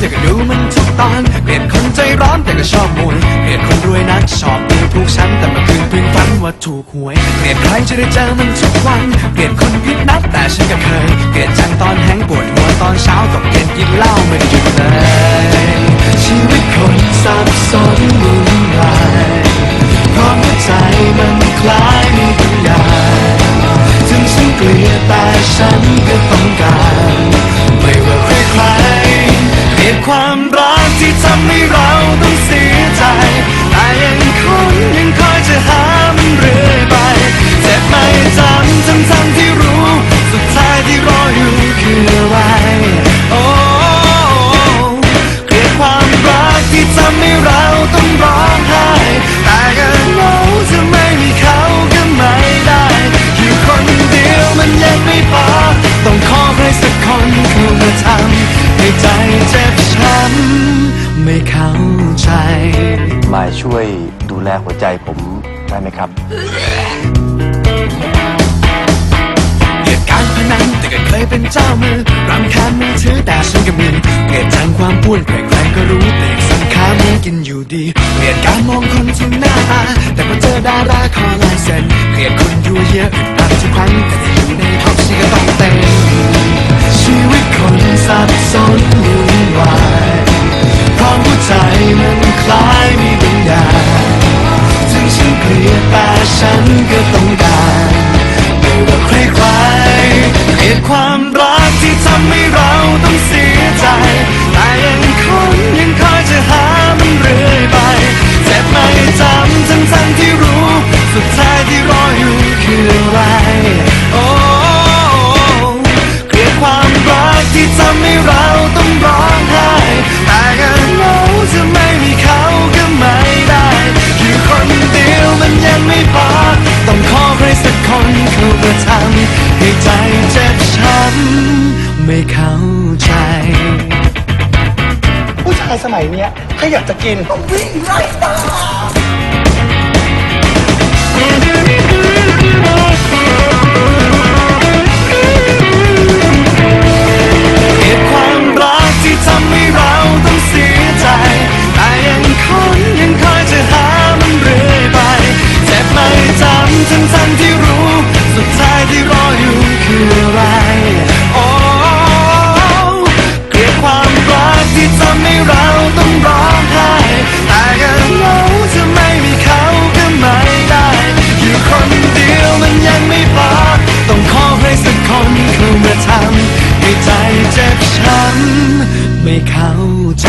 แต่ก็ดูมันทุกตอนเกลียดคนใจร้อนแต่ก็ชอบมวยเกลียดคนรวยนักชอบดูถูกฉันแต่เมื่อคืนเพิ่งฝันว่าถูกหวยเกลียดใครจะได้เจอมันทุกวันเกลียดคนผิดนัดแต่ฉันก็เคยเกลียดจังตอนแห้งปวดหัวตอนเช้าตกเย็นกินเหล้า ความรักที่ทำให้เราต้องเสียใจ แต่ยังคงยังคอยจะหามันเรื่อยไป เจ็บไม่จำทั้งทั้งที่รู้ สุดท้ายที่รออยู่คืออะไร โอ้เกลียดความรักที่ทำให้เราต้องรอ เข้าใจ มายช่วยดูแลหัวใจผมได้ไหมครับเกลียดการพนันแต่ก็เคยเป็นเจ้ามือรำคาญมือถือแต่ฉันก็มีเกลียดจังความพูดใครๆก็รู้แต่ยังสังขามือกินอยู่ดีเกลียดการมองคนที่หน้าตาแต่พอเจอดาราขอลายเซ็นเกลียดคนยั่วเยอะอึด คนเข้ามาทำให้ใจเจ็บช้ำไม่เข้าใจ ผู้ชายสมัยเนี้ยถ้าอยากจะกินต้องวิ่งไล่ตาม ไม่เข้าใจ